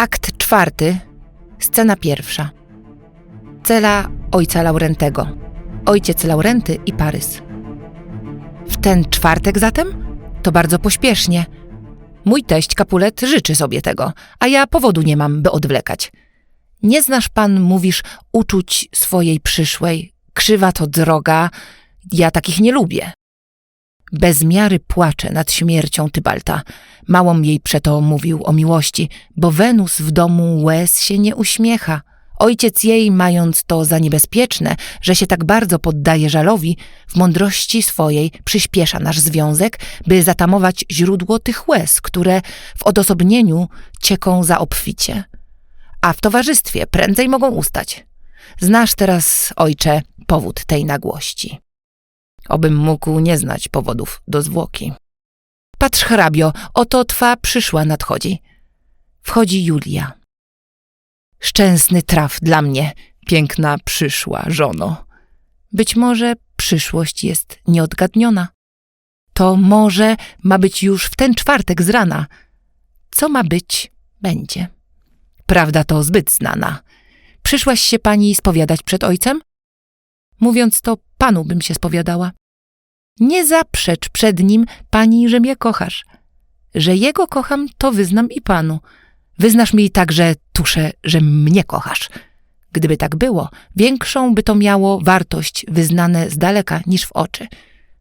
Akt czwarty, scena pierwsza. Cela ojca Laurentego. Ojciec Laurenty i Parys. W ten czwartek zatem? To bardzo pośpiesznie. Mój teść Kapulet życzy sobie tego, a ja powodu nie mam, by odwlekać. Nie znasz pan, mówisz, uczuć swojej przyszłej. Krzywa to droga, ja takich nie lubię. Bez miary płacze nad śmiercią Tybalta. Małom jej przeto mówił o miłości, bo Wenus w domu łez się nie uśmiecha. Ojciec jej, mając to za niebezpieczne, że się tak bardzo poddaje żalowi, w mądrości swojej przyspiesza nasz związek, by zatamować źródło tych łez, które w odosobnieniu cieką za obficie. A w towarzystwie prędzej mogą ustać. Znasz teraz, ojcze, powód tej nagłości. Obym mógł nie znać powodów do zwłoki. Patrz, hrabio, oto twa przyszła nadchodzi. Wchodzi Julia. Szczęsny traf dla mnie, piękna przyszła żono. Być może przyszłość jest nieodgadniona. To może ma być już w ten czwartek z rana. Co ma być, będzie. Prawda to zbyt znana. Przyszłaś się pani spowiadać przed ojcem? Mówiąc to, panu bym się spowiadała. Nie zaprzecz przed nim, pani, że mnie kochasz. Że jego kocham, to wyznam i panu. Wyznasz mi także, tusze, że mnie kochasz. Gdyby tak było, większą by to miało wartość wyznane z daleka niż w oczy.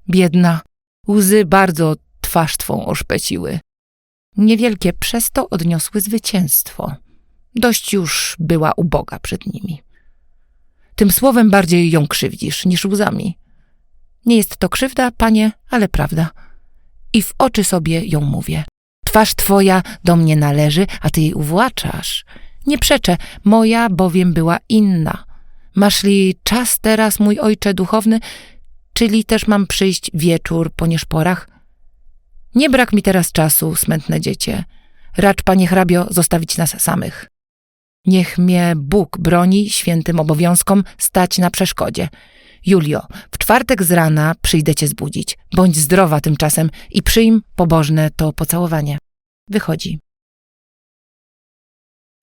Biedna, łzy bardzo twarz twą oszpeciły. Niewielkie przez to odniosły zwycięstwo. Dość już była uboga przed nimi. Tym słowem bardziej ją krzywdzisz niż łzami. Nie jest to krzywda, panie, ale prawda. I w oczy sobie ją mówię. Twarz twoja do mnie należy, a ty jej uwłaczasz. Nie przeczę, moja bowiem była inna. Masz li czas teraz, mój ojcze duchowny, czyli też mam przyjść wieczór po nieszporach? Nie brak mi teraz czasu, smętne dziecię. Racz, panie hrabio, zostawić nas samych. Niech mnie Bóg broni świętym obowiązkom stać na przeszkodzie. Julio, w czwartek z rana przyjdę cię zbudzić. Bądź zdrowa tymczasem i przyjm pobożne to pocałowanie. Wychodzi.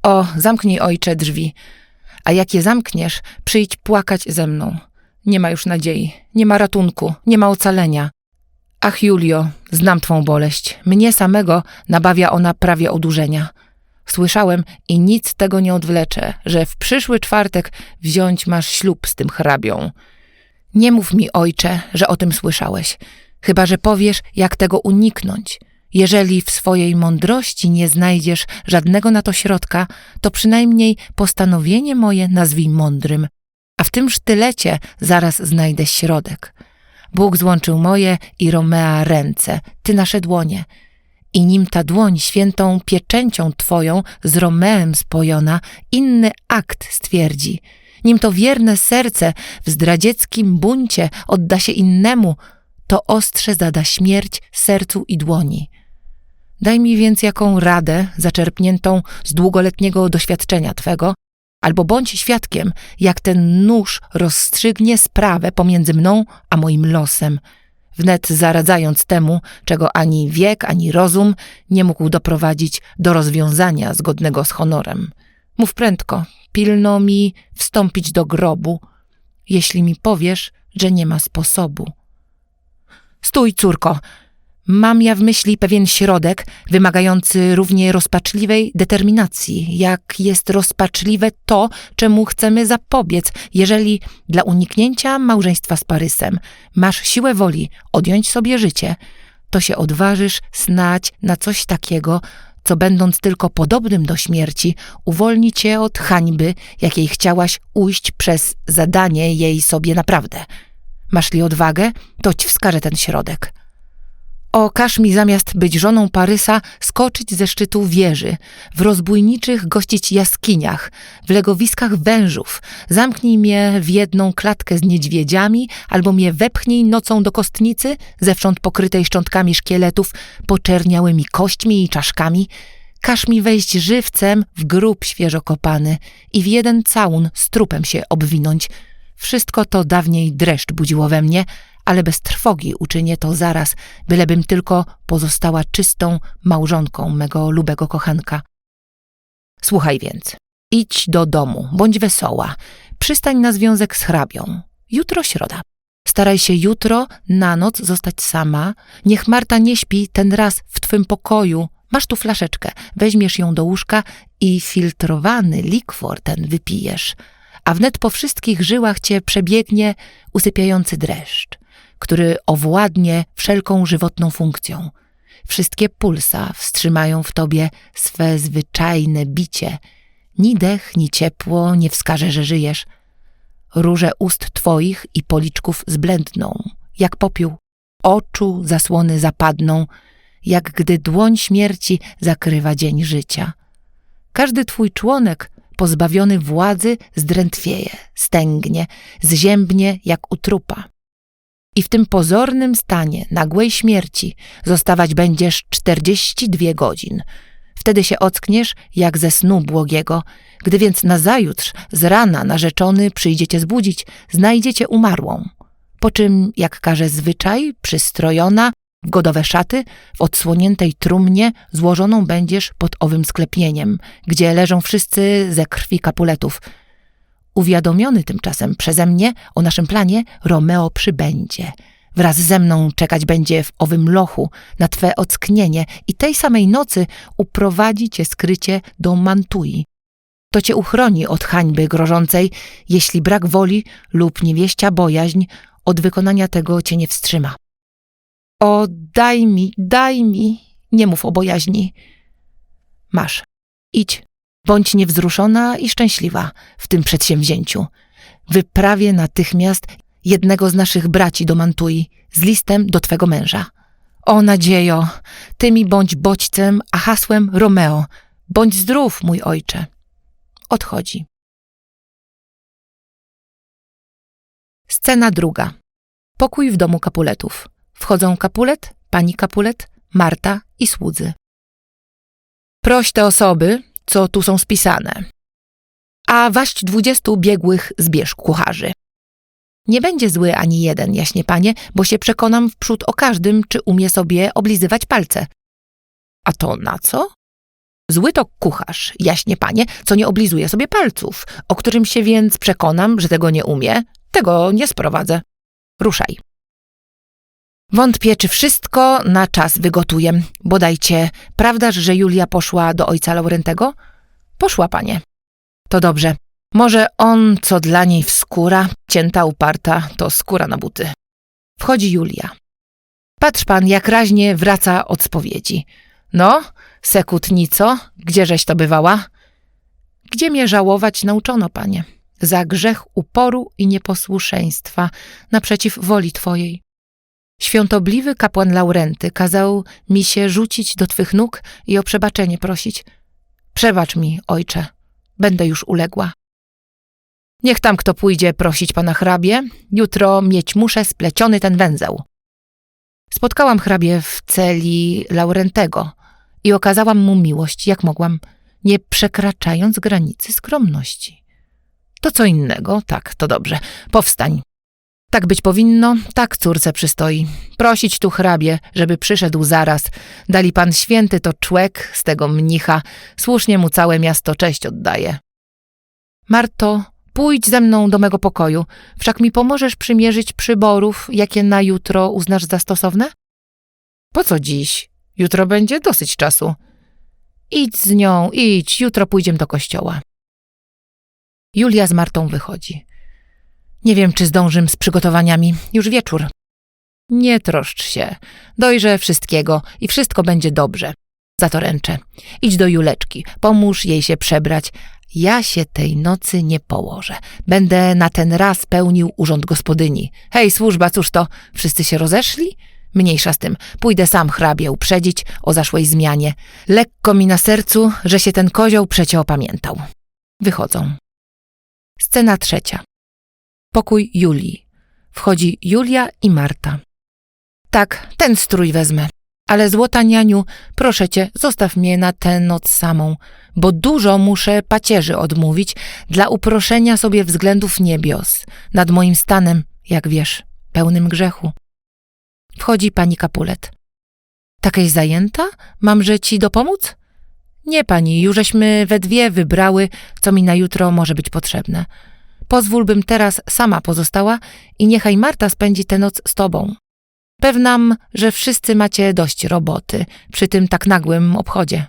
O, zamknij ojcze drzwi, a jak je zamkniesz, przyjdź płakać ze mną. Nie ma już nadziei, nie ma ratunku, nie ma ocalenia. Ach, Julio, znam twą boleść. Mnie samego nabawia ona prawie odurzenia. Słyszałem i nic tego nie odwlecze, że w przyszły czwartek wziąć masz ślub z tym hrabią. Nie mów mi, ojcze, że o tym słyszałeś, chyba że powiesz, jak tego uniknąć. Jeżeli w swojej mądrości nie znajdziesz żadnego na to środka, to przynajmniej postanowienie moje nazwij mądrym, a w tym sztylecie zaraz znajdę środek. Bóg złączył moje i Romea ręce, ty nasze dłonie. I nim ta dłoń świętą pieczęcią twoją z Romeem spojona, inny akt stwierdzi – nim to wierne serce w zdradzieckim buncie odda się innemu, to ostrze zada śmierć sercu i dłoni. Daj mi więc jaką radę zaczerpniętą z długoletniego doświadczenia Twego, albo bądź świadkiem, jak ten nóż rozstrzygnie sprawę pomiędzy mną a moim losem, wnet zaradzając temu, czego ani wiek, ani rozum nie mógł doprowadzić do rozwiązania zgodnego z honorem. Mów prędko, pilno mi wstąpić do grobu, jeśli mi powiesz, że nie ma sposobu. Stój, córko. Mam ja w myśli pewien środek wymagający równie rozpaczliwej determinacji, jak jest rozpaczliwe to, czemu chcemy zapobiec, jeżeli dla uniknięcia małżeństwa z Parysem masz siłę woli odjąć sobie życie, to się odważysz snać na coś takiego, co będąc tylko podobnym do śmierci, uwolni cię od hańby, jakiej chciałaś ujść przez zadanie jej sobie naprawdę. Masz li odwagę, to ci wskażę ten środek. O, każ mi zamiast być żoną Parysa skoczyć ze szczytu wieży, w rozbójniczych gościć jaskiniach, w legowiskach wężów, zamknij mnie w jedną klatkę z niedźwiedziami, albo mnie wepchnij nocą do kostnicy, zewsząd pokrytej szczątkami szkieletów, poczerniałymi kośćmi i czaszkami, każ mi wejść żywcem w grób świeżo kopany i w jeden całun z trupem się obwinąć. Wszystko to dawniej dreszcz budziło we mnie, ale bez trwogi uczynię to zaraz, bylebym tylko pozostała czystą małżonką mego lubego kochanka. Słuchaj więc. Idź do domu, bądź wesoła. Przystań na związek z hrabią. Jutro środa. Staraj się jutro na noc zostać sama. Niech Marta nie śpi ten raz w twym pokoju. Masz tu flaszeczkę. Weźmiesz ją do łóżka i filtrowany likwor ten wypijesz. A wnet po wszystkich żyłach cię przebiegnie usypiający dreszcz, który owładnie wszelką żywotną funkcją. Wszystkie pulsa wstrzymają w tobie swe zwyczajne bicie. Ni dech, ni ciepło nie wskaże, że żyjesz. Róże ust twoich i policzków zblędną, jak popiół. Oczu zasłony zapadną, jak gdy dłoń śmierci zakrywa dzień życia. Każdy twój członek, pozbawiony władzy, zdrętwieje, stęgnie, zziębnie jak u trupa. I w tym pozornym stanie nagłej śmierci zostawać będziesz czterdzieści dwie godzin. Wtedy się ockniesz jak ze snu błogiego. Gdy więc nazajutrz z rana narzeczony przyjdziecie zbudzić, znajdziecie umarłą. Po czym, jak każe zwyczaj, przystrojona, w godowe szaty, w odsłoniętej trumnie złożoną będziesz pod owym sklepieniem, gdzie leżą wszyscy ze krwi kapuletów. Uwiadomiony tymczasem przeze mnie o naszym planie, Romeo przybędzie. Wraz ze mną czekać będzie w owym lochu na twe ocknienie i tej samej nocy uprowadzi cię skrycie do Mantui. To cię uchroni od hańby grożącej, jeśli brak woli lub niewieścia bojaźń od wykonania tego cię nie wstrzyma. O, daj mi, daj mi, nie mów o bojaźni. Masz, idź, bądź niewzruszona i szczęśliwa w tym przedsięwzięciu. Wyprawię natychmiast jednego z naszych braci do Mantui z listem do twego męża. O nadziejo, ty mi bądź bodźcem, a hasłem Romeo. Bądź zdrów, mój ojcze. Odchodzi. Scena druga. Pokój w domu Kapuletów. Wchodzą Kapulet, pani Kapulet, Marta i słudzy. Proś te osoby, co tu są spisane. A waść dwudziestu biegłych zbierz kucharzy. Nie będzie zły ani jeden, jaśnie panie, bo się przekonam wprzód o każdym, czy umie sobie oblizywać palce. A to na co? Zły to kucharz, jaśnie panie, co nie oblizuje sobie palców, o którym się więc przekonam, że tego nie umie, tego nie sprowadzę. Ruszaj. Wątpię, czy wszystko na czas wygotuję. Bodajcie, prawdaż, że Julia poszła do ojca Laurentego? Poszła, panie. To dobrze. Może on, co dla niej wskóra, cięta uparta, to skóra na buty. Wchodzi Julia. Patrz pan, jak raźnie wraca od spowiedzi. No, sekutnico, gdzieżeś to bywała? Gdzie mnie żałować nauczono, panie? Za grzech uporu i nieposłuszeństwa, naprzeciw woli twojej. Świątobliwy kapłan Laurenty kazał mi się rzucić do twych nóg i o przebaczenie prosić. Przebacz mi, ojcze, będę już uległa. Niech tam kto pójdzie prosić pana hrabie, jutro mieć muszę spleciony ten węzeł. Spotkałam hrabie w celi Laurentego i okazałam mu miłość, jak mogłam, nie przekraczając granicy skromności. To co innego, tak, to dobrze. Powstań. Tak być powinno, tak córce przystoi. Prosić tu hrabie, żeby przyszedł zaraz. Dali pan święty to człek z tego mnicha, słusznie mu całe miasto cześć oddaje. Marto, pójdź ze mną do mego pokoju, wszak mi pomożesz przymierzyć przyborów, jakie na jutro uznasz za stosowne? Po co dziś? Jutro będzie dosyć czasu. Idź z nią, idź, jutro pójdziemy do kościoła. Julia z Martą wychodzi. Nie wiem, czy zdążym z przygotowaniami. Już wieczór. Nie troszcz się. Dojrzę wszystkiego i wszystko będzie dobrze. Za to ręczę. Idź do Juleczki, pomóż jej się przebrać. Ja się tej nocy nie położę. Będę na ten raz pełnił urząd gospodyni. Hej, służba, cóż to? Wszyscy się rozeszli? Mniejsza z tym. Pójdę sam hrabie uprzedzić o zaszłej zmianie. Lekko mi na sercu, że się ten kozioł przecie opamiętał. Wychodzą. Scena trzecia. Pokój Julii. Wchodzi Julia i Marta. Tak, ten strój wezmę. Ale złota nianiu, proszę cię, zostaw mnie na tę noc samą, bo dużo muszę pacierzy odmówić dla uproszenia sobie względów niebios nad moim stanem, jak wiesz, pełnym grzechu. Wchodzi pani Kapulet. Takiej zajęta? Mamże ci dopomóc? Nie pani, jużeśmy we dwie wybrały, co mi na jutro może być potrzebne. Pozwól bym teraz sama pozostała i niechaj Marta spędzi tę noc z tobą. Pewnam, że wszyscy macie dość roboty przy tym tak nagłym obchodzie.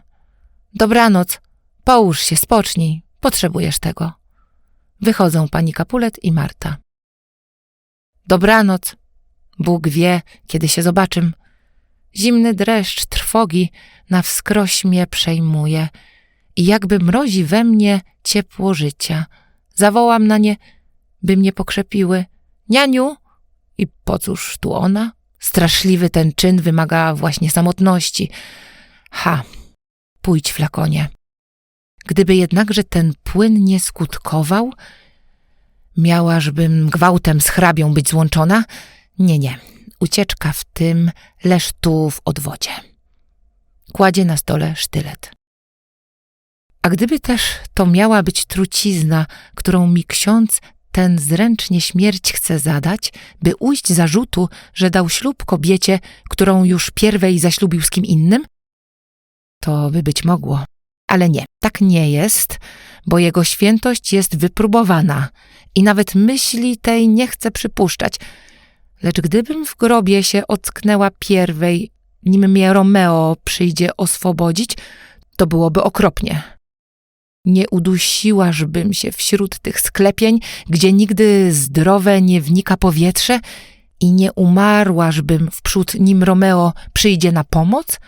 Dobranoc, połóż się, spocznij, potrzebujesz tego. Wychodzą pani Kapulet i Marta. Dobranoc. Bóg wie, kiedy się zobaczym. Zimny dreszcz trwogi na wskroś mnie przejmuje i jakby mrozi we mnie ciepło życia. Zawołam na nie, by mnie pokrzepiły. Nianiu! I po cóż tu ona? Straszliwy ten czyn wymaga właśnie samotności. Ha, pójdź flakonie. Gdyby jednakże ten płyn nie skutkował, miałażbym gwałtem z hrabią być złączona? Nie, nie. Ucieczka w tym, leż tu w odwodzie. Kładzie na stole sztylet. A gdyby też to miała być trucizna, którą mi ksiądz ten zręcznie śmierć chce zadać, by ujść zarzutu, że dał ślub kobiecie, którą już pierwej zaślubił z kim innym? To by być mogło. Ale nie, tak nie jest, bo jego świętość jest wypróbowana i nawet myśli tej nie chce przypuszczać. Lecz gdybym w grobie się ocknęła pierwej, nim mnie Romeo przyjdzie oswobodzić, to byłoby okropnie. Nie udusiłażbym się wśród tych sklepień, gdzie nigdy zdrowe nie wnika powietrze i nie umarłażbym wprzód, nim Romeo przyjdzie na pomoc?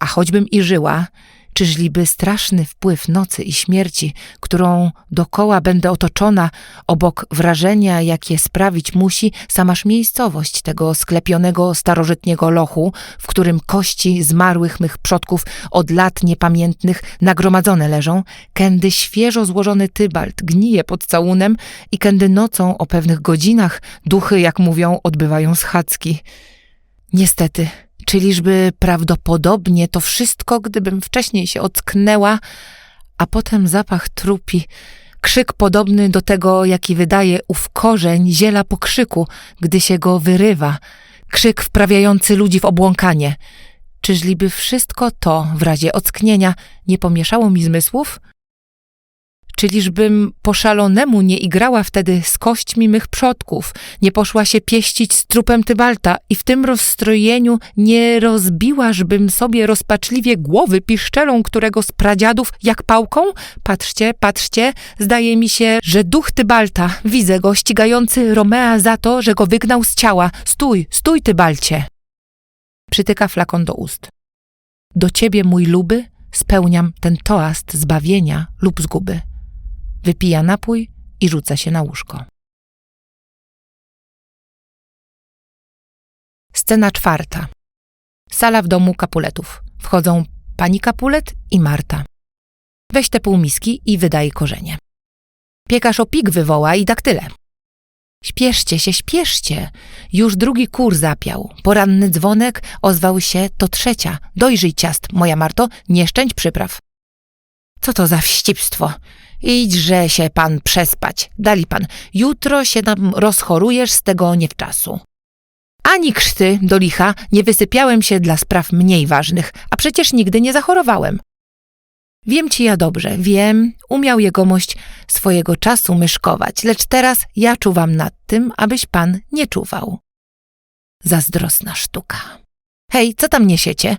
A choćbym i żyła, Czyżliby straszny wpływ nocy i śmierci, którą dokoła będę otoczona, obok wrażenia, jakie sprawić musi samaż miejscowość tego sklepionego starożytniego lochu, w którym kości zmarłych mych przodków od lat niepamiętnych nagromadzone leżą, kędy świeżo złożony tybalt gnije pod całunem i kędy nocą o pewnych godzinach duchy, jak mówią, odbywają schadzki. Niestety, Czyliżby prawdopodobnie to wszystko, gdybym wcześniej się ocknęła, a potem zapach trupi, krzyk podobny do tego, jaki wydaje ów korzeń ziela po krzyku, gdy się go wyrywa, krzyk wprawiający ludzi w obłąkanie. Czyżliby wszystko to w razie ocknienia nie pomieszało mi zmysłów? Czyliżbym po szalonemu nie igrała wtedy z kośćmi mych przodków, nie poszła się pieścić z trupem Tybalta i w tym rozstrojeniu nie rozbiłażbym sobie rozpaczliwie głowy piszczelą którego z pradziadów jak pałką? Patrzcie, patrzcie, zdaje mi się, że duch Tybalta, widzę go ścigający Romea za to, że go wygnał z ciała. Stój, stój Tybalcie! Przytyka flakon do ust. Do ciebie, mój luby, spełniam ten toast zbawienia lub zguby wypija napój i rzuca się na łóżko. Scena czwarta. Sala w domu Kapuletów. Wchodzą pani Kapulet i Marta. Weź te półmiski i wydaj korzenie. Piekarz o pik wywoła i tak tyle. Śpieszcie się, śpieszcie. Już drugi kur zapiał. Poranny dzwonek ozwał się, to trzecia. Dojrzyj ciast, moja Marto, nie szczęść przypraw. Co to za wścibstwo? Idźże się pan przespać. Dali pan. Jutro się nam rozchorujesz z tego niewczasu. Ani krzty, do licha, nie wysypiałem się dla spraw mniej ważnych, a przecież nigdy nie zachorowałem. Wiem ci ja dobrze, wiem, umiał jegomość swojego czasu myszkować, lecz teraz ja czuwam nad tym, abyś pan nie czuwał. Zazdrosna sztuka. Hej, co tam niesiecie?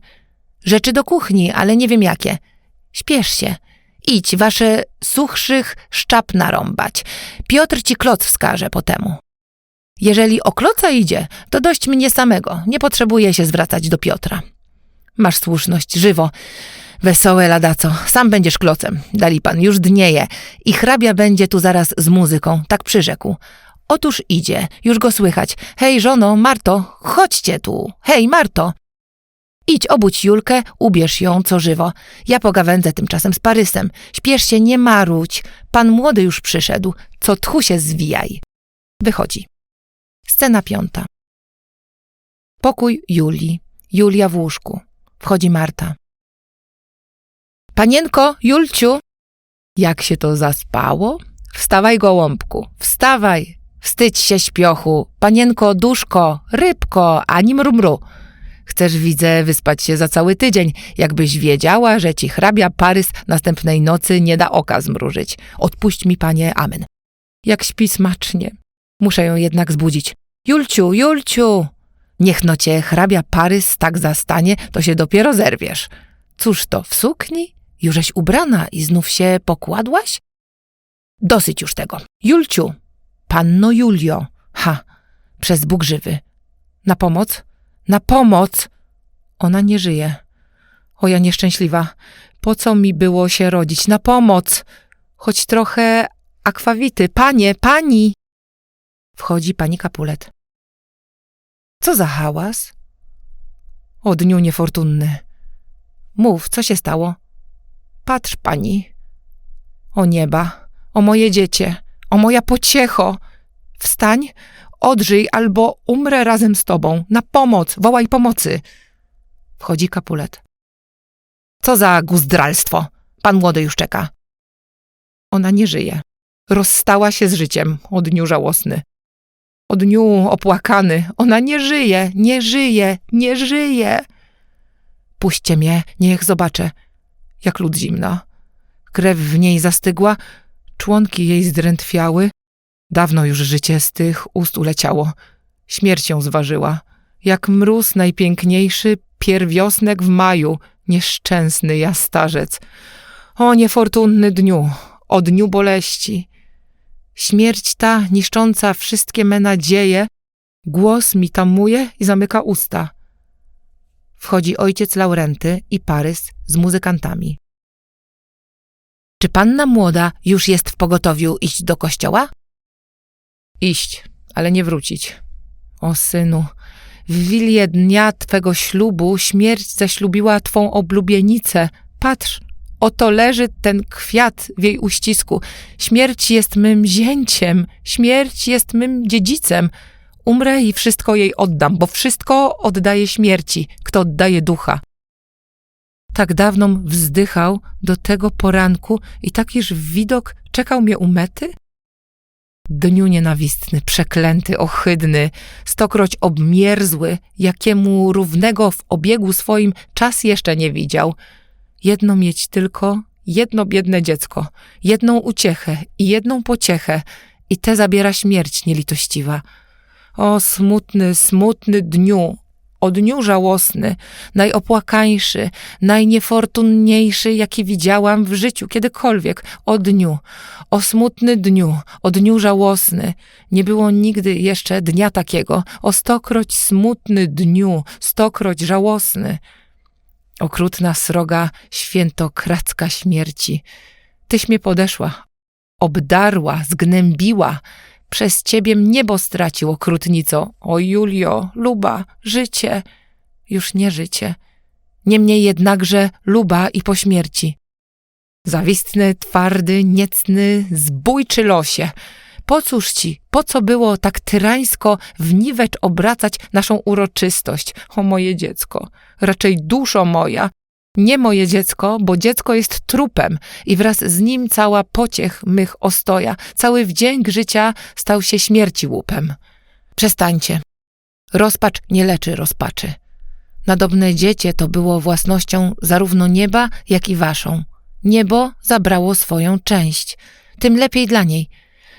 Rzeczy do kuchni, ale nie wiem jakie. Śpiesz się. Idź, wasze suchszych szczap narąbać. Piotr ci kloc wskaże po temu. Jeżeli o kloca idzie, to dość mnie samego. Nie potrzebuję się zwracać do Piotra. Masz słuszność, żywo. Wesołe ladaco, sam będziesz klocem. Dali pan, już dnieje. I hrabia będzie tu zaraz z muzyką, tak przyrzekł. Otóż idzie, już go słychać. Hej, żono, Marto, chodźcie tu. Hej, Marto. Idź, obudź Julkę, ubierz ją, co żywo. Ja pogawędzę tymczasem z Parysem. Śpiesz się, nie maruć. Pan młody już przyszedł. Co tchu się zwijaj. Wychodzi. Scena piąta. Pokój Julii. Julia w łóżku. Wchodzi Marta. Panienko, Julciu! Jak się to zaspało? Wstawaj, gołąbku, wstawaj! Wstydź się, śpiochu! Panienko, duszko, rybko, ani mrumru! Chcesz, widzę, wyspać się za cały tydzień, jakbyś wiedziała, że ci hrabia Parys następnej nocy nie da oka zmrużyć. Odpuść mi, panie, amen. Jak śpi smacznie. Muszę ją jednak zbudzić. Julciu, Julciu! Niech no cię hrabia Parys tak zastanie, to się dopiero zerwiesz. Cóż to, w sukni? Jużeś ubrana i znów się pokładłaś? Dosyć już tego. Julciu, panno Julio, ha, przez Bóg żywy. Na pomoc? Na pomoc! Ona nie żyje. O ja nieszczęśliwa, po co mi było się rodzić? Na pomoc! Choć trochę akwawity. Panie, pani! Wchodzi pani Kapulet. Co za hałas? O dniu niefortunny. Mów, co się stało? Patrz, pani. O nieba, o moje dziecię, o moja pociecho. Wstań, odżyj, albo umrę razem z tobą. Na pomoc, wołaj pomocy. Wchodzi Kapulet. Co za guzdralstwo. Pan młody już czeka. Ona nie żyje. Rozstała się z życiem o dniu żałosny. O dniu opłakany. Ona nie żyje, nie żyje, nie żyje. Puśćcie mnie, niech zobaczę, jak lód zimna. Krew w niej zastygła, członki jej zdrętwiały. Dawno już życie z tych ust uleciało. Śmierć ją zważyła. Jak mróz najpiękniejszy, pierwiosnek w maju, nieszczęsny ja starzec. O niefortunny dniu, o dniu boleści. Śmierć ta, niszcząca wszystkie me nadzieje, głos mi tamuje i zamyka usta. Wchodzi ojciec Laurenty i Parys z muzykantami. Czy panna młoda już jest w pogotowiu iść do kościoła? Iść, ale nie wrócić. O synu, w wilię dnia twego ślubu śmierć zaślubiła twą oblubienicę. Patrz, oto leży ten kwiat w jej uścisku. Śmierć jest mym zięciem, śmierć jest mym dziedzicem. Umrę i wszystko jej oddam, bo wszystko oddaje śmierci, kto oddaje ducha. Tak dawnom wzdychał do tego poranku i takiż widok czekał mnie u mety? Dniu nienawistny, przeklęty, ohydny, stokroć obmierzły, jakiemu równego w obiegu swoim czas jeszcze nie widział. Jedno mieć tylko, jedno biedne dziecko, jedną uciechę i jedną pociechę, i te zabiera śmierć nielitościwa. O smutny, smutny dniu, o dniu żałosny, najopłakańszy, najniefortunniejszy, jaki widziałam w życiu kiedykolwiek, o dniu, o smutny dniu, o dniu żałosny. Nie było nigdy jeszcze dnia takiego, o stokroć smutny dniu, stokroć żałosny. Okrutna sroga, świętokradzka śmierci. Tyś mnie podeszła, obdarła, zgnębiła, przez ciebie niebo stracił, okrutnico. O Julio, luba, życie. Już nie życie. Niemniej jednakże luba i po śmierci. Zawistny, twardy, niecny, zbójczy losie. Po cóż ci, po co było tak tyrańsko w niwecz obracać naszą uroczystość, o moje dziecko? Raczej duszo moja, nie moje dziecko, bo dziecko jest trupem i wraz z nim cała pociech mych ostoja, cały wdzięk życia stał się śmierci łupem. Przestańcie. Rozpacz nie leczy rozpaczy. Nadobne dziecię to było własnością zarówno nieba, jak i waszą. Niebo zabrało swoją część. Tym lepiej dla niej.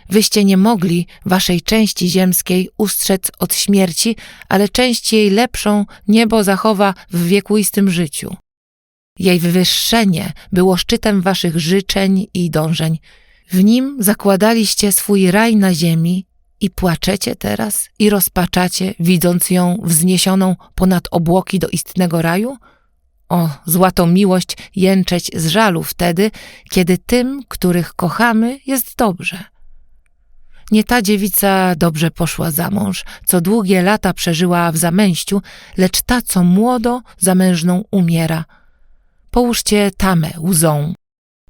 Wyście nie mogli waszej części ziemskiej ustrzec od śmierci, ale część jej lepszą niebo zachowa w wiekuistym życiu. Jej wywyższenie było szczytem waszych życzeń i dążeń. W nim zakładaliście swój raj na ziemi i płaczecie teraz i rozpaczacie, widząc ją wzniesioną ponad obłoki do istnego raju? O, złatą miłość jęczeć z żalu wtedy, kiedy tym, których kochamy, jest dobrze. Nie ta dziewica dobrze poszła za mąż, co długie lata przeżyła w zamęściu, lecz ta, co młodo zamężną umiera – Połóżcie tamę łzą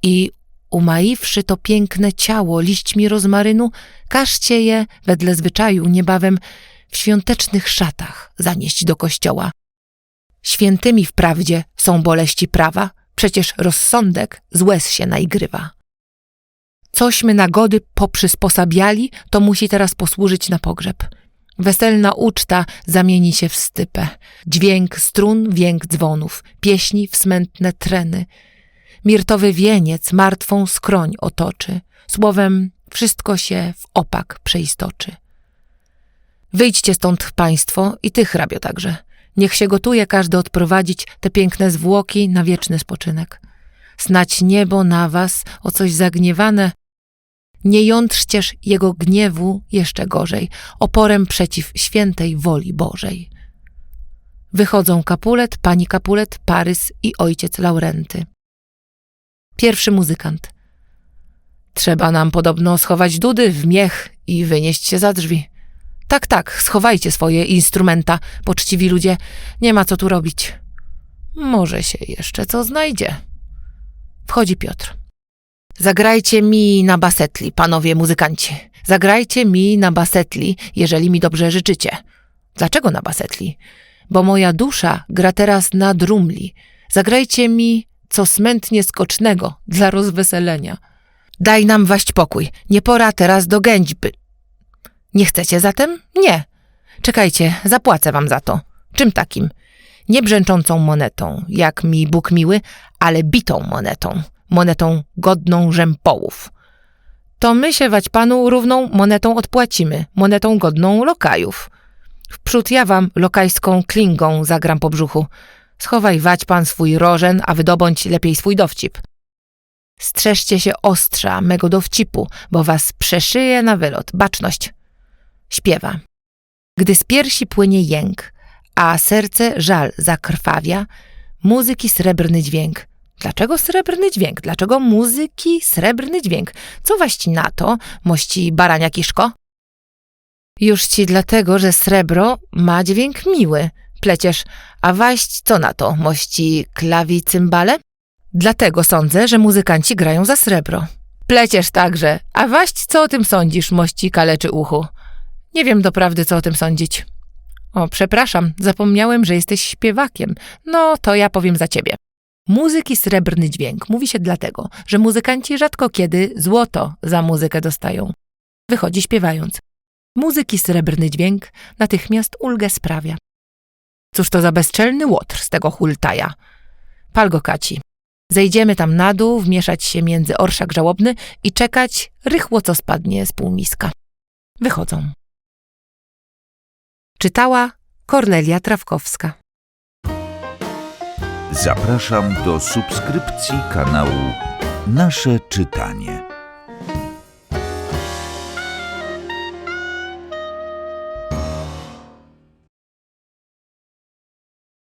i umaiwszy to piękne ciało liśćmi rozmarynu, każcie je wedle zwyczaju niebawem w świątecznych szatach zanieść do kościoła. Świętymi wprawdzie są boleści prawa, przecież rozsądek z łez się naigrywa. Cośmy nagody poprzysposabiali, to musi teraz posłużyć na pogrzeb. Weselna uczta zamieni się w stypę. Dźwięk strun, więk dzwonów, pieśni w smętne treny. Mirtowy wieniec martwą skroń otoczy. Słowem, wszystko się w opak przeistoczy. Wyjdźcie stąd państwo i ty, hrabio, także. Niech się gotuje każdy odprowadzić te piękne zwłoki na wieczny spoczynek. Snać niebo na was o coś zagniewane, nie jątrzcież jego gniewu jeszcze gorzej, oporem przeciw świętej woli Bożej. Wychodzą Kapulet, pani Kapulet, Parys i ojciec Laurenty. Pierwszy muzykant. Trzeba nam podobno schować dudy w miech i wynieść się za drzwi. Tak, tak, schowajcie swoje instrumenta, poczciwi ludzie, nie ma co tu robić. Może się jeszcze co znajdzie. Wchodzi Piotr. Zagrajcie mi na basetli, panowie muzykanci. Zagrajcie mi na basetli, jeżeli mi dobrze życzycie. Dlaczego na basetli? Bo moja dusza gra teraz na drumli. Zagrajcie mi co smętnie skocznego dla rozweselenia. Daj nam waść pokój, nie pora teraz do gęćby. Nie chcecie zatem? Nie. Czekajcie, zapłacę wam za to. Czym takim? Nie brzęczącą monetą, jak mi Bóg miły, ale bitą monetą monetą godną żempołów. To my się wać panu równą monetą odpłacimy, monetą godną lokajów. Wprzód ja wam lokajską klingą zagram po brzuchu. Schowaj wać pan swój rożen, a wydobądź lepiej swój dowcip. Strzeżcie się ostrza mego dowcipu, bo was przeszyje na wylot. Baczność. Śpiewa. Gdy z piersi płynie jęk, a serce żal zakrwawia, muzyki srebrny dźwięk – Dlaczego srebrny dźwięk? Dlaczego muzyki srebrny dźwięk? Co waści na to, mości barania kiszko? Już ci dlatego, że srebro ma dźwięk miły. Pleciesz, a waść co na to, mości klawi cymbale? Dlatego sądzę, że muzykanci grają za srebro. Pleciesz także, a waść co o tym sądzisz, mości kaleczy uchu? Nie wiem doprawdy, co o tym sądzić. O, przepraszam, zapomniałem, że jesteś śpiewakiem. No, to ja powiem za ciebie. Muzyki srebrny dźwięk mówi się dlatego, że muzykanci rzadko kiedy złoto za muzykę dostają. Wychodzi śpiewając. Muzyki srebrny dźwięk natychmiast ulgę sprawia. Cóż to za bezczelny łotr z tego hultaja? Pal go kaci. Zejdziemy tam na dół, wmieszać się między orszak żałobny i czekać rychło co spadnie z półmiska. Wychodzą. Czytała Kornelia Trawkowska. Zapraszam do subskrypcji kanału Nasze Czytanie.